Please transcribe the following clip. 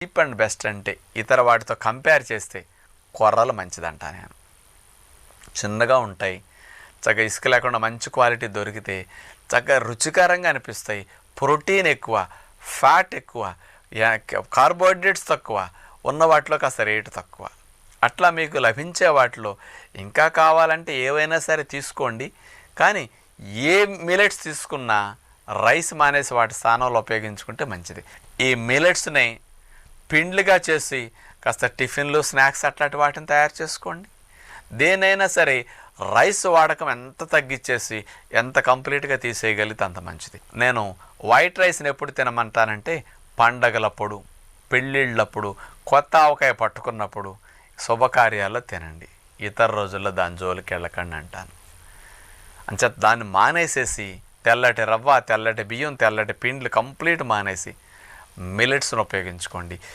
Cheap and best అంటే ఇతర వాటితో కంపేర్ చేస్తే కొర్రలు మంచిదంట నేను చిన్నగా ఉంటాయి చక్కగా ఇసుక లేకుండా మంచి క్వాలిటీ దొరికితే చక్కగా రుచికరంగా అనిపిస్తాయి. ప్రోటీన్ ఎక్కువ ఫ్యాట్ ఎక్కువ కార్బోహైడ్రేట్స్ తక్కువ ఉన్న వాటిలో కాస్త రేటు తక్కువ. అట్లా మీకు లభించే వాటిలో ఇంకా కావాలంటే ఏవైనా సరే తీసుకోండి. కానీ ఏ మిలెట్స్ తీసుకున్నా రైస్ మానేసి వాటి స్థానంలో ఉపయోగించుకుంటే మంచిది. ఈ మిలెట్స్ని పిండ్లుగా చేసి కాస్త టిఫిన్లు స్నాక్స్ అట్లాంటి వాటిని తయారు చేసుకోండి. దేనైనా సరే రైస్ వాడకం ఎంత తగ్గించేసి ఎంత కంప్లీట్గా తీసేయగలిగితే అంత మంచిది. నేను వైట్ రైస్ని ఎప్పుడు తినమంటానంటే పండగలప్పుడు పెళ్ళిళ్ళప్పుడు కొత్త ఆవకాయ పట్టుకున్నప్పుడు శుభకార్యాల్లో తినండి. ఇతర రోజుల్లో దాని జోలికి వెళ్ళకండి అంటాను. అంచేత దాన్ని మానేసేసి తెల్లటి రవ్వ తెల్లటి బియ్యం తెల్లటి పిండ్లు కంప్లీట్ మానేసి మిల్లెట్స్ను ఉపయోగించుకోండి.